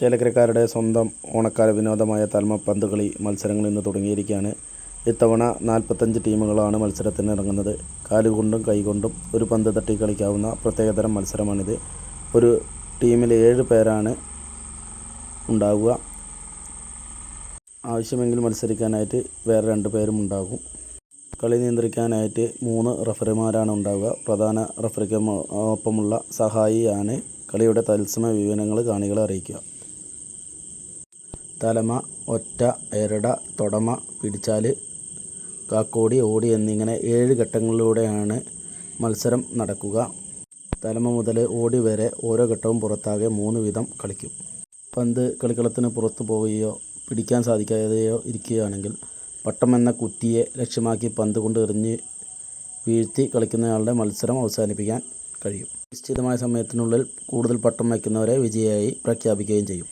ചേലക്കരക്കാരുടെ സ്വന്തം ഓണക്കാല വിനോദമായ തൽമ പന്തുകളി മത്സരങ്ങൾ ഇന്ന് തുടങ്ങിയിരിക്കുകയാണ്. ഇത്തവണ നാൽപ്പത്തഞ്ച് ടീമുകളാണ് മത്സരത്തിന് ഇറങ്ങുന്നത്. കാലുകൊണ്ടും കൈകൊണ്ടും ഒരു പന്ത് തട്ടി കളിക്കാവുന്ന പ്രത്യേകതരം മത്സരമാണിത്. ഒരു ടീമിൽ ഏഴ് പേരാണ് ഉണ്ടാവുക. ആവശ്യമെങ്കിൽ മത്സരിക്കാനായിട്ട് വേറെ രണ്ട് പേരും ഉണ്ടാകും. കളി നിയന്ത്രിക്കാനായിട്ട് മൂന്ന് റഫറിമാരാണ് ഉണ്ടാവുക. പ്രധാന റഫറിക്ക് മ- ഒപ്പമുള്ള സഹായിയാണ് കളിയുടെ തത്സമയ വിവരങ്ങൾ കാണികളെ അറിയിക്കുക. തലമ ഒറ്റ എരട തൊടമ പിടിച്ചാൽ കാക്കോടി ഓടി എന്നിങ്ങനെ ഏഴ് ഘട്ടങ്ങളിലൂടെയാണ് മത്സരം നടക്കുക. തലമ മുതൽ ഓടി വരെ ഓരോ ഘട്ടവും പുറത്താകെ മൂന്ന് വിധം കളിക്കും. പന്ത് കളിക്കളത്തിന് പുറത്തു പോവുകയോ പിടിക്കാൻ സാധിക്കാതെയോ ഇരിക്കുകയാണെങ്കിൽ പട്ടം എന്ന കുറ്റിയെ ലക്ഷ്യമാക്കി പന്ത് കൊണ്ട് എറിഞ്ഞ് വീഴ്ത്തി കളിക്കുന്നയാളുടെ മത്സരം അവസാനിപ്പിക്കാൻ കഴിയും. നിശ്ചിതമായ സമയത്തിനുള്ളിൽ കൂടുതൽ പട്ടം വയ്ക്കുന്നവരെ വിജയിയായി പ്രഖ്യാപിക്കുകയും ചെയ്യും.